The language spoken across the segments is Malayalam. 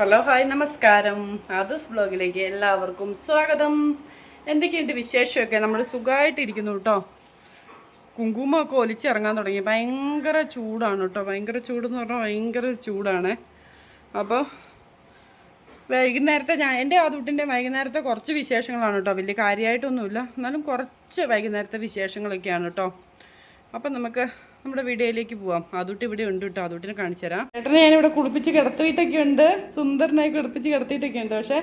ഹലോ ഹായ് നമസ്കാരം. ആദൂസ് ബ്ലോഗിലേക്ക് എല്ലാവർക്കും സ്വാഗതം. എന്തൊക്കെയുണ്ട് വിശേഷമൊക്കെ? നമ്മൾ സുഖമായിട്ടിരിക്കുന്നു കേട്ടോ. കുങ്കുമൊക്കെ ഒലിച്ചിറങ്ങാൻ തുടങ്ങി. ഭയങ്കര ചൂടാണ് കേട്ടോ. ഭയങ്കര ചൂടെന്ന് പറഞ്ഞാൽ ഭയങ്കര ചൂടാണ്. അപ്പോൾ വൈകുന്നേരത്തെ ഞാൻ എന്റെ ആദൂട്ടിന്റെ വൈകുന്നേരത്തെ കുറച്ച് വിശേഷങ്ങളാണ് കേട്ടോ. വലിയ കാര്യമായിട്ടൊന്നുമില്ല. എന്നാലും കുറച്ച് വൈകുന്നേരത്തെ വിശേഷങ്ങളൊക്കെയാണ് കേട്ടോ. അപ്പം നമുക്ക് നമ്മുടെ വീഡിയോയിലേക്ക് പോവാം. ആദൂട്ടി ഇവിടെ ഉണ്ട് കേട്ടോ. ആദൂട്ടിനെ കാണിച്ചു തരാം. ചേട്ടനെ ഇവിടെ കുളിപ്പിച്ച് കിടത്തിയിട്ടൊക്കെ ഉണ്ട്. സുന്ദരനായി കുളിപ്പിച്ച് കിടത്തിയിട്ടൊക്കെ ഉണ്ട്. പക്ഷേ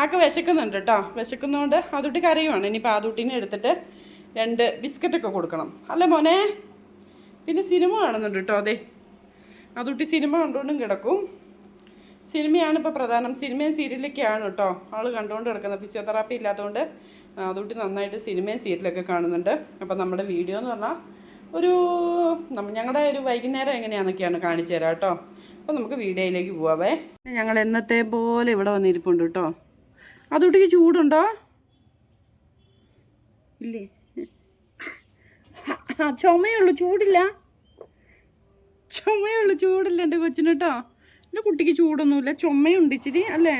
ആൾക്ക് വിശക്കുന്നുണ്ട് കേട്ടോ. വിശക്കുന്നതുകൊണ്ട് അതുട്ടി കരയുവാണ്. ഇനിയിപ്പോൾ ആദൂട്ടിനെ എടുത്തിട്ട് രണ്ട് ബിസ്ക്കറ്റൊക്കെ കൊടുക്കണം. അല്ലേ മോനെ? പിന്നെ സിനിമ കാണുന്നുണ്ട് കേട്ടോ. അതെ. ആദൂട്ടി സിനിമ കണ്ടുകൊണ്ടും കിടക്കും. സിനിമയാണ് ഇപ്പോൾ പ്രധാനം. സിനിമയും സീരിയലൊക്കെയാണ് കേട്ടോ. ആൾ കണ്ടുകൊണ്ട് കിടക്കുന്നത്. ഫിസിയോതെറാപ്പി ഇല്ലാത്തതുകൊണ്ട് അതുകൊണ്ട് നന്നായിട്ട് സിനിമയും സീരിയലൊക്കെ കാണുന്നുണ്ട്. അപ്പോൾ നമ്മുടെ വീഡിയോ എന്ന് പറഞ്ഞാൽ ഒരു ഞങ്ങളുടെ ഒരു വൈകുന്നേരം എങ്ങനെയാണെന്നൊക്കെയാണ് കാണിച്ചു തരാം കേട്ടോ. അപ്പോൾ നമുക്ക് വീഡിയോയിലേക്ക് പോവാവേ. ഞങ്ങൾ എന്നത്തെ പോലെ ഇവിടെ വന്നിരിപ്പുണ്ട് കേട്ടോ. അതുകൊട്ടിക്ക് ചൂടുണ്ടോ? ഇല്ലേ? ആ ചുമയുള്ളൂ ചൂടില്ല. ചുമയുള്ളൂ ചൂടില്ല എന്റെ കൊച്ചിന് കേട്ടോ. എന്റെ കുട്ടിക്ക് ചൂടൊന്നുമില്ല ചുമയുണ്ട് ഇച്ചിരി അല്ലേ?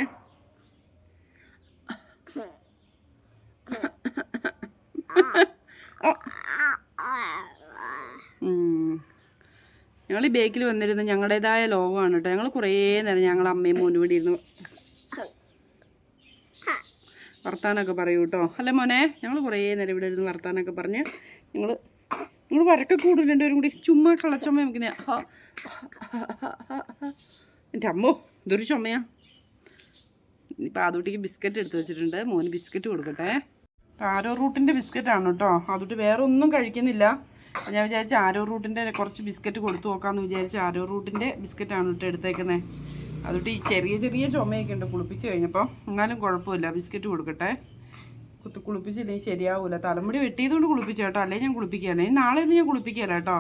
ഞങ്ങൾ ഈ ബേക്കിൽ വന്നിരുന്നത് ഞങ്ങളുടേതായ ലോകമാണ് കേട്ടോ ഞങ്ങൾ കുറേ നേരം ഞങ്ങൾ അമ്മയും മോനും കൂടി ഇരുന്നു വർത്താനൊക്കെ പറയൂ കേട്ടോ അല്ലേ മോനെ? ഞങ്ങൾ കുറേ നേരം ഇവിടെ ഇരുന്ന് വർത്താനൊക്കെ പറഞ്ഞ് ഞങ്ങൾ നിങ്ങൾ വരക്കെ കൂടുതൽ രണ്ടുപേരും കൂടി. ചുമ്മാ കളച്ചമ്മ നമുക്ക് എന്റെ അമ്മോ ഇതൊരു ചുമയാ ഇപ്പം ആദൂട്ടിക്ക് ബിസ്ക്കറ്റ് എടുത്ത് വെച്ചിട്ടുണ്ട്. മോന് ബിസ്ക്കറ്റ് കൊടുക്കട്ടെ. ആരോ റൂട്ടിന്റെ ബിസ്ക്കറ്റാണ് കേട്ടോ അതുകൊണ്ട് വേറെ ഒന്നും കഴിക്കുന്നില്ല. ഞാൻ വിചാരിച്ച ആരോ റൂട്ടിന്റെ കുറച്ച് ബിസ്ക്കറ്റ് കൊടുത്തു നോക്കാമെന്ന് വിചാരിച്ച. ആരോ റൂട്ടിന്റെ ബിസ്ക്കറ്റാണ് കേട്ടോ എടുത്തേക്കുന്നത് അതുകൊണ്ട് ഈ ചെറിയ ചെറിയ ചുമയൊക്കെ ഉണ്ട് കുളിപ്പിച്ച് കഴിഞ്ഞപ്പോൾ എന്നാലും കുഴപ്പമില്ല. ബിസ്ക്കറ്റ് കൊടുക്കട്ടെ. കുത്തി കുളിപ്പിച്ചില്ലെങ്കിൽ ശരിയാവൂല. തലമുടി വെട്ടിയതുകൊണ്ട് കുളിപ്പിച്ചു കേട്ടോ. അല്ലെങ്കിൽ ഞാൻ കുളിപ്പിക്കുകയല്ലേ. നാളെ ഒന്നും ഞാൻ കുളിപ്പിക്കുകയല്ല കേട്ടോ.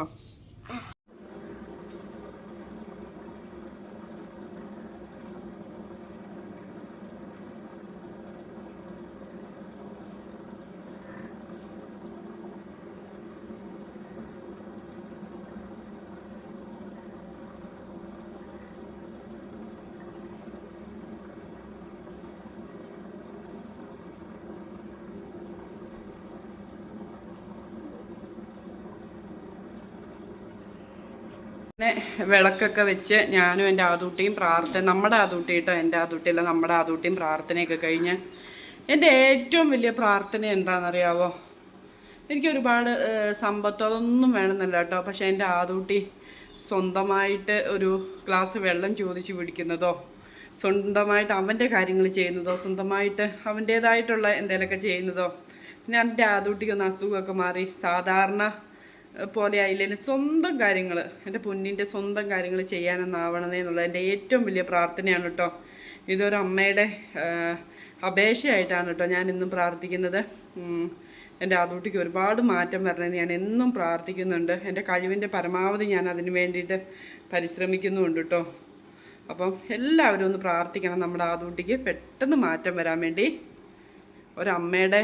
വിളക്കൊക്കെ വെച്ച് ഞാനും എന്റെ ആദൂട്ടിയും പ്രാർത്ഥന നമ്മുടെ ആദൂട്ടി കേട്ടോ എന്റെ ആദൂട്ടിയല്ല നമ്മുടെ ആദൂട്ടിയും പ്രാർത്ഥനയൊക്കെ കഴിഞ്ഞ് എന്റെ ഏറ്റവും വലിയ പ്രാർത്ഥന എന്താണെന്നറിയാവോ? എനിക്ക് ഒരുപാട് സമ്പത്തോ അതൊന്നും വേണമെന്നില്ല കേട്ടോ പക്ഷേ എന്റെ ആദൂട്ടി സ്വന്തമായിട്ട് ഒരു ഗ്ലാസ് വെള്ളം ചോദിച്ച് പിടിക്കുന്നതോ സ്വന്തമായിട്ട് അവന്റെ കാര്യങ്ങൾ ചെയ്യുന്നതോ സ്വന്തമായിട്ട് അവന്റേതായിട്ടുള്ള എന്തെങ്കിലുമൊക്കെ ചെയ്യുന്നതോ പിന്നെ എന്റെ ആദൂട്ടിക്ക് ഒന്ന് അസുഖമൊക്കെ മാറി സാധാരണ പോലെ ആയില്ലേലും സ്വന്തം കാര്യങ്ങൾ എന്റെ പൊന്നിന്റെ സ്വന്തം കാര്യങ്ങൾ ചെയ്യാനെന്നാവണമേ എന്നുള്ളത് എന്റെ ഏറ്റവും വലിയ പ്രാർത്ഥനയാണ് കേട്ടോ. ഇതൊരു അമ്മയുടെ അപേക്ഷയായിട്ടാണ് കേട്ടോ ഞാൻ ഇന്നും പ്രാർത്ഥിക്കുന്നത്. എന്റെ ആദൂട്ടിക്ക് ഒരുപാട് മാറ്റം വരണമെന്ന് ഞാൻ എന്നും പ്രാർത്ഥിക്കുന്നുണ്ട്. എന്റെ കഴിവിന്റെ പരമാവധി ഞാൻ അതിന് വേണ്ടിയിട്ട് പരിശ്രമിക്കുന്നുമുണ്ട് കേട്ടോ. അപ്പം എല്ലാവരും ഒന്ന് പ്രാർത്ഥിക്കണം നമ്മുടെ ആദൂട്ടിക്ക് പെട്ടെന്ന് മാറ്റം വരാൻ വേണ്ടി. ഒരമ്മയുടെ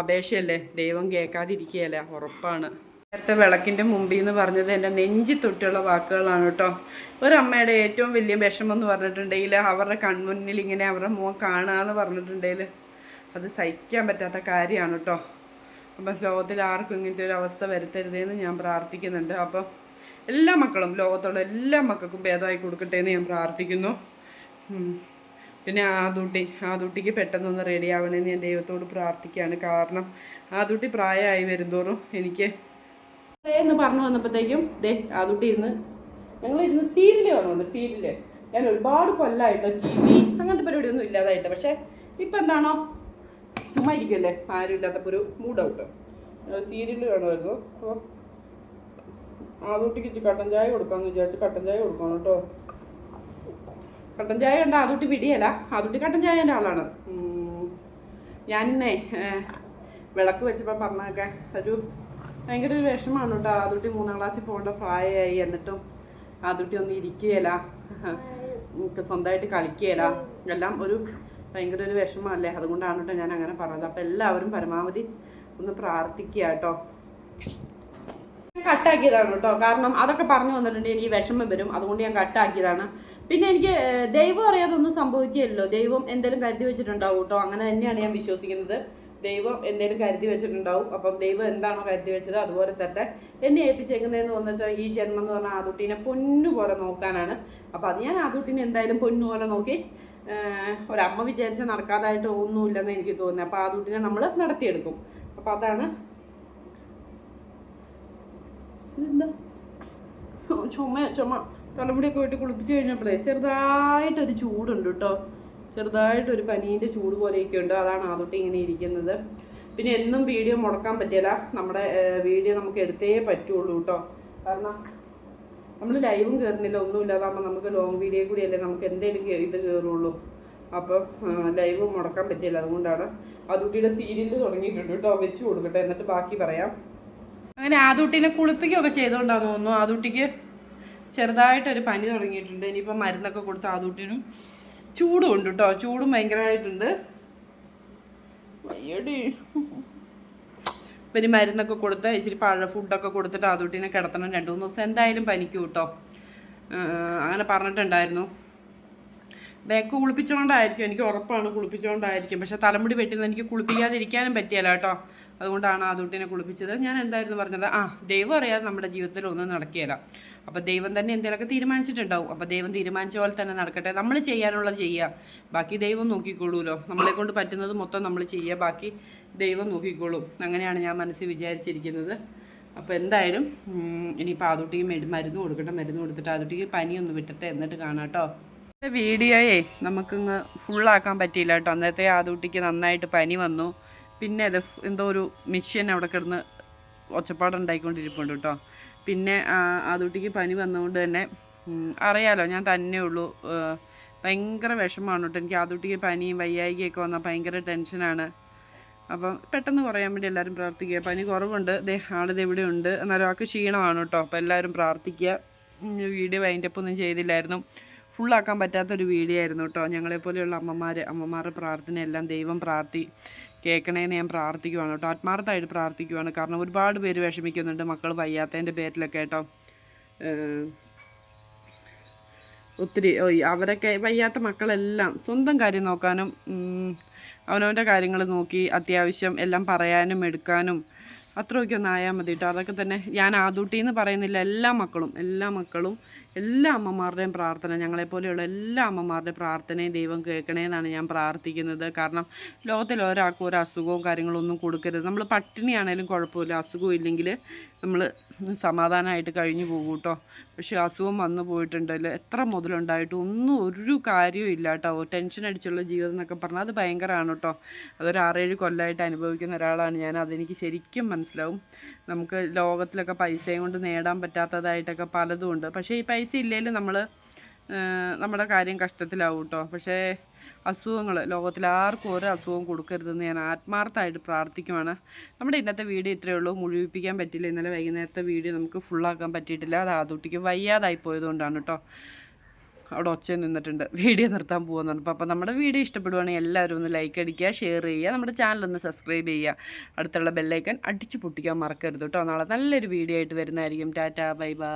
അപേക്ഷയല്ലേ? ദൈവം കേൾക്കാതിരിക്കുകയല്ല? ഉറപ്പാണ്. നേരത്തെ വിളക്കിന്റെ മുമ്പിൽ എന്ന് പറഞ്ഞത് എന്റെ നെഞ്ചി തൊട്ടുള്ള വാക്കുകളാണ് കേട്ടോ. ഒരമ്മയുടെ ഏറ്റവും വലിയ വിഷമം എന്ന് പറഞ്ഞിട്ടുണ്ടെങ്കിൽ അവരുടെ കൺമുന്നിൽ ഇങ്ങനെ അവരുടെ മുഖം കാണാന്ന് പറഞ്ഞിട്ടുണ്ടെങ്കിൽ അത് സഹിക്കാൻ പറ്റാത്ത കാര്യമാണ് കേട്ടോ. അപ്പം ലോകത്തിൽ ആർക്കും ഇങ്ങനത്തെ ഒരു അവസ്ഥ വരുത്തരുതേന്ന് ഞാൻ പ്രാർത്ഥിക്കുന്നുണ്ട്. അപ്പം എല്ലാ മക്കളും ലോകത്തുള്ള എല്ലാ മക്കൾക്കും ഭേദമായി കൊടുക്കട്ടെ എന്ന് ഞാൻ പ്രാർത്ഥിക്കുന്നു. പിന്നെ ആദൂട്ടി ആദൂട്ടിക്ക് പെട്ടെന്നൊന്ന് റെഡി ആവണമെന്ന് ഞാൻ ദൈവത്തോട് പ്രാർത്ഥിക്കുകയാണ്. കാരണം ആദൂട്ടി പ്രായമായി വരുന്തോറും എനിക്ക് എന്ന് പറഞ്ഞു വന്നപ്പോഴത്തേക്കും ദേ ആദൂട്ടി ഇരുന്ന് ഞങ്ങൾ ഇരുന്ന് സീരിയൽ വന്നു സീരിയൽ ഞാൻ ഒരുപാട് കൊല്ലമായിട്ട് ടി വി അങ്ങനത്തെ പരിപാടിയൊന്നും ഇല്ലാതായിട്ട്. പക്ഷേ ഇപ്പം എന്താണോ? ചുമ്മാ ഇരിക്കുമല്ലേ ആരും ഇല്ലാത്തപ്പോൾ ഒരു മൂഡ് ഔട്ട് സീരിയൽ കാണുമായിരുന്നു. അപ്പോൾ ആദൂട്ടിക്ക് കട്ടൻ ചായ കൊടുക്കാമെന്ന് വിചാരിച്ചു കട്ടൻ ചായ കൊടുക്കണം കേട്ടോ. കട്ടൻ ചായ കണ്ട അതുട്ടി പിടിയല്ല. അതുട്ടി കട്ടൻ ചായന്റെ ആളാണ്. ഞാനിന്നേ വിളക്ക് വെച്ചപ്പോൾ പറഞ്ഞൊക്കെ ഒരു ഭയങ്കര ഒരു വിഷമാണ് കേട്ടോ. അതുട്ടി മൂന്നാം ക്ലാസ്സിൽ പോകേണ്ട പ്രായമായി എന്നിട്ടും അതുട്ടി ഒന്നും ഇരിക്കുകയില്ല. സ്വന്തമായിട്ട് കളിക്കുകയില്ല. എല്ലാം ഒരു ഭയങ്കര ഒരു വിഷമമല്ലേ? അതുകൊണ്ടാണ് കേട്ടോ ഞാൻ അങ്ങനെ പറഞ്ഞത്. അപ്പം എല്ലാവരും പരമാവധി ഒന്ന് പ്രാർത്ഥിക്കുക കേട്ടോ. കട്ടാക്കിയതാണ് കേട്ടോ. കാരണം അതൊക്കെ പറഞ്ഞു വന്നിട്ടുണ്ട് എനിക്ക് വിഷമം വരും. അതുകൊണ്ട് ഞാൻ കട്ടാക്കിയതാണ്. പിന്നെ എനിക്ക് ദൈവം അറിയാതൊന്നും സംഭവിക്കുകയല്ലോ ദൈവം എന്തെങ്കിലും കരുതി വെച്ചിട്ടുണ്ടാവും കേട്ടോ. അങ്ങനെ തന്നെയാണ് ഞാൻ വിശ്വസിക്കുന്നത്. ദൈവം എന്തെങ്കിലും കരുതി വെച്ചിട്ടുണ്ടാവും. അപ്പം ദൈവം എന്താണോ കരുതി വെച്ചത് അതുപോലെ തന്നെ എന്നെ ഏൽപ്പിച്ചേക്കുന്നതെന്ന് വന്നിട്ട് ഈ ജന്മം എന്ന് പറഞ്ഞാൽ ആദുട്ടീനെ പൊന്നു പോലെ നോക്കാനാണ്. അപ്പം അത് ഞാൻ ആദുട്ടീനെ എന്തായാലും പൊന്നു പോലെ നോക്കി ഒരമ്മ വിചാരിച്ച നടക്കാതായിട്ട് ഒന്നുമില്ലെന്ന് എനിക്ക് തോന്നുന്നത് അപ്പം ആദുട്ടിനെ നമ്മൾ നടത്തിയെടുക്കും. അപ്പം അതാണ് ചുമ ചുമ. തലമുടിയൊക്കെ പോയിട്ട് കുളിപ്പിച്ച് കഴിഞ്ഞപ്പോഴേ ചെറുതായിട്ടൊരു ചൂടുണ്ട് കേട്ടോ. ചെറുതായിട്ടൊരു പനീന്റെ ചൂട് പോലെയൊക്കെ ഉണ്ട്. അതാണ് ആദ്യത്തെ ഇങ്ങനെ ഇരിക്കുന്നത്. പിന്നെ എന്നും വീഡിയോ മുടക്കാൻ പറ്റില്ല നമ്മുടെ വീഡിയോ നമുക്ക് എടുത്തേ പറ്റുള്ളൂ കേട്ടോ. കാരണം നമ്മൾ ലൈവും കയറുന്നില്ല ഒന്നുമില്ലാതാകുമ്പോൾ നമുക്ക് ലോങ് വീഡിയോ കൂടിയല്ലേ നമുക്ക് എന്തെങ്കിലും ഇത് കയറുള്ളൂ അപ്പോൾ ലൈവ് മുടക്കാൻ പറ്റില്ല അതുകൊണ്ടാണ് അതുട്ടിയുടെ സീരിയൽ തുടങ്ങിയിട്ടുണ്ട് കേട്ടോ. വെച്ച് കൊടുക്കട്ടെ. എന്നിട്ട് ബാക്കി പറയാം. അങ്ങനെ ആദുട്ടിനെ കുളിപ്പിക്കുകയൊക്കെ ചെയ്തുകൊണ്ടാണെന്ന് തോന്നുന്നു. ആദൂട്ടിക്ക് ചെറുതായിട്ടൊരു പനി തുടങ്ങിയിട്ടുണ്ട്. ഇനിയിപ്പോൾ മരുന്നൊക്കെ കൊടുത്ത് ആദൂട്ടിനും ചൂടും ഉണ്ട് കേട്ടോ ചൂടും ഭയങ്കരമായിട്ടുണ്ട്. വയ്യടി ഇനി മരുന്നൊക്കെ കൊടുത്ത് ഇച്ചിരി പഴ ഫുഡൊക്കെ കൊടുത്തിട്ട് ആദൂട്ടിനെ കിടത്തണം. രണ്ട് മൂന്ന് ദിവസം എന്തായാലും പനിക്കും കേട്ടോ അങ്ങനെ പറഞ്ഞിട്ടുണ്ടായിരുന്നു. ബാക്ക് കുളിപ്പിച്ചുകൊണ്ടായിരിക്കും എനിക്ക് ഉറപ്പാണ് കുളിപ്പിച്ചുകൊണ്ടായിരിക്കും പക്ഷെ തലമുടി വെട്ടുന്നത് എനിക്ക് കുളിപ്പിക്കാതിരിക്കാനും പറ്റിയല്ല കേട്ടോ അതുകൊണ്ടാണ് ആ കുട്ടീനെ കുളിപ്പിച്ചത്. ഞാൻ എന്തായിരുന്നു പറഞ്ഞത്? ആ ദൈവം അറിയാതെ നമ്മുടെ ജീവിതത്തിൽ ഒന്നും നടക്കുകയില്ല. അപ്പോൾ ദൈവം തന്നെ എന്തെങ്കിലുമൊക്കെ തീരുമാനിച്ചിട്ടുണ്ടാവും. അപ്പോൾ ദൈവം തീരുമാനിച്ച പോലെ തന്നെ നടക്കട്ടെ. നമ്മൾ ചെയ്യാനുള്ളത് ചെയ്യുക ബാക്കി ദൈവം നോക്കിക്കോളൂല്ലോ നമ്മളെ കൊണ്ട് പറ്റുന്നത് മൊത്തം നമ്മൾ ചെയ്യുക ബാക്കി ദൈവം നോക്കിക്കോളും അങ്ങനെയാണ് ഞാൻ മനസ്സിൽ വിചാരിച്ചിരിക്കുന്നത്. അപ്പോൾ എന്തായാലും ഇനിയിപ്പോൾ ആദുട്ടിക്ക് മെഡ് മരുന്ന് കൊടുക്കട്ടെ. മരുന്ന് കൊടുത്തിട്ട് ആദുട്ടിക്ക് പനിയൊന്ന് വിട്ടട്ടെ എന്നിട്ട് കാണാം കേട്ടോ വീഡിയോയെ നമുക്കിങ്ങ് ഫുള്ളാക്കാൻ പറ്റിയില്ല കേട്ടോ അന്നത്തെ ആദൂട്ടിക്ക് നന്നായിട്ട് പനി വന്നു. പിന്നെ അത് എന്തോ ഒരു മിഷ്യൻ അവിടെ കിടന്ന് ഒച്ചപ്പാടുണ്ടായിക്കൊണ്ടിരിപ്പുണ്ട് കേട്ടോ പിന്നെ ആദൂട്ടിക്ക് പനി വന്നതുകൊണ്ട് തന്നെ അറിയാലോ ഞാൻ തന്നെ ഉള്ളൂ. ഭയങ്കര വിഷമമാണ് കേട്ടോ. എനിക്ക് ആദൂട്ടിക്ക് പനിയും വയ്യായികയൊക്കെ വന്നാൽ ഭയങ്കര ടെൻഷനാണ്. അപ്പം പെട്ടെന്ന് കുറയാൻ വേണ്ടി എല്ലാവരും പ്രാർത്ഥിക്കുക. പനി കുറവുണ്ട്. ദേ ആളിത് ഇവിടെ ഉണ്ട് എന്നാലും ആൾക്ക് ക്ഷീണമാണ് കേട്ടോ. അപ്പോൾ എല്ലാവരും പ്രാർത്ഥിക്കുക. വീഡിയോ വൈൻഡപ്പ് ഒന്നും ചെയ്തില്ലായിരുന്നു. ഫുള്ളാക്കാൻ പറ്റാത്തൊരു വീഡിയോ ആയിരുന്നു കേട്ടോ. ഞങ്ങളെപ്പോലെയുള്ള അമ്മമാർ അമ്മമാരുടെ പ്രാർത്ഥനയെല്ലാം ദൈവം പ്രാർത്ഥി. കേൾക്കണേന്ന് ഞാൻ പ്രാർത്ഥിക്കുവാണ് കേട്ടോ. ആത്മാർത്ഥമായിട്ട് പ്രാർത്ഥിക്കുവാണ്. കാരണം ഒരുപാട് പേര് വിഷമിക്കുന്നുണ്ട്. മക്കൾ വയ്യാത്തതിന്റെ പേരിലൊക്കെ കേട്ടോ. ഒത്തിരി അവരൊക്കെ വയ്യാത്ത മക്കളെല്ലാം സ്വന്തം കാര്യം നോക്കാനും അവനവന്റെ കാര്യങ്ങൾ നോക്കി അത്യാവശ്യം എല്ലാം പറയാനും എടുക്കാനും അത്രയൊക്കെ ഒന്ന് ആയാൽ മതി കേട്ടോ. അതൊക്കെ തന്നെ ഞാൻ ആദൂട്ടി എന്ന് പറയുന്നില്ല. എല്ലാ മക്കളും എല്ലാ മക്കളും എല്ലാ അമ്മമാരുടെയും പ്രാർത്ഥന ഞങ്ങളെപ്പോലെയുള്ള എല്ലാ അമ്മമാരുടെയും പ്രാർത്ഥനയും ദൈവം കേൾക്കണേന്നാണ് ഞാൻ പ്രാർത്ഥിക്കുന്നത്. കാരണം ലോകത്തിൽ ഒരാൾക്കും ഒരു അസുഖവും കാര്യങ്ങളും ഒന്നും കൊടുക്കരുത്. നമ്മൾ പട്ടിണിയാണേലും കുഴപ്പമില്ല. അസുഖം ഇല്ലെങ്കിൽ നമ്മൾ സമാധാനമായിട്ട് കഴിഞ്ഞു പോകും കേട്ടോ. പക്ഷേ അസുഖം വന്നു പോയിട്ടുണ്ടല്ലോ എത്ര മുതലുണ്ടായിട്ടും ഒന്നും ഒരു കാര്യവും ഇല്ല കേട്ടോ. ടെൻഷൻ അടിച്ചുള്ള ജീവിതം എന്നൊക്കെ പറഞ്ഞാൽ അത് ഭയങ്കരമാണ് കേട്ടോ. അതൊരു ആറേഴ് കൊല്ലമായിട്ട് അനുഭവിക്കുന്ന ഒരാളാണ് ഞാൻ. അതെനിക്ക് ശരിക്കും മനസ്സിലാവും. നമുക്ക് ലോകത്തിലൊക്കെ പൈസയും കൊണ്ട് നേടാൻ പറ്റാത്തതായിട്ടൊക്കെ പലതും ഉണ്ട്. പക്ഷേ ഈ പൈസ ഇല്ലെങ്കിലും നമ്മൾ നമ്മുടെ കാര്യം കഷ്ടത്തിലാവും കേട്ടോ പക്ഷേ അസുഖങ്ങൾ ലോകത്തിൽ ആർക്കും ഒരു അസുഖവും കൊടുക്കരുതെന്ന് ഞാൻ ആത്മാർത്ഥമായിട്ട് പ്രാർത്ഥിക്കുവാണ്. നമ്മുടെ ഇന്നത്തെ വീഡിയോ ഇത്രയേ ഉള്ളൂ. മുഴുവിപ്പിക്കാൻ പറ്റില്ല. ഇന്നലെ വൈകുന്നേരത്തെ വീഡിയോ നമുക്ക് ഫുള്ളാക്കാൻ പറ്റിയിട്ടില്ല. അത് ആദൂട്ടിക്ക് വയ്യാതായി പോയതുകൊണ്ടാണ് കേട്ടോ അവിടെ ഒച്ച നിന്നിട്ടുണ്ട്. വീഡിയോ നിർത്താൻ പോകുന്നുണ്ട് അപ്പോൾ അപ്പോൾ നമ്മുടെ വീഡിയോ ഇഷ്ടപ്പെടുവാണെങ്കിൽ എല്ലാവരും ഒന്ന് ലൈക്ക് അടിക്കുക ഷെയർ ചെയ്യുക നമ്മുടെ ചാനൽ ഒന്ന് സബ്സ്ക്രൈബ് ചെയ്യുക. അടുത്തുള്ള ബെല്ലൈക്കൻ അടിച്ചു പൊട്ടിക്കാൻ മറക്കരുത് കേട്ടോ നാളെ നല്ലൊരു വീഡിയോ ആയിട്ട് വരുന്നതായിരിക്കും. Tata bye bye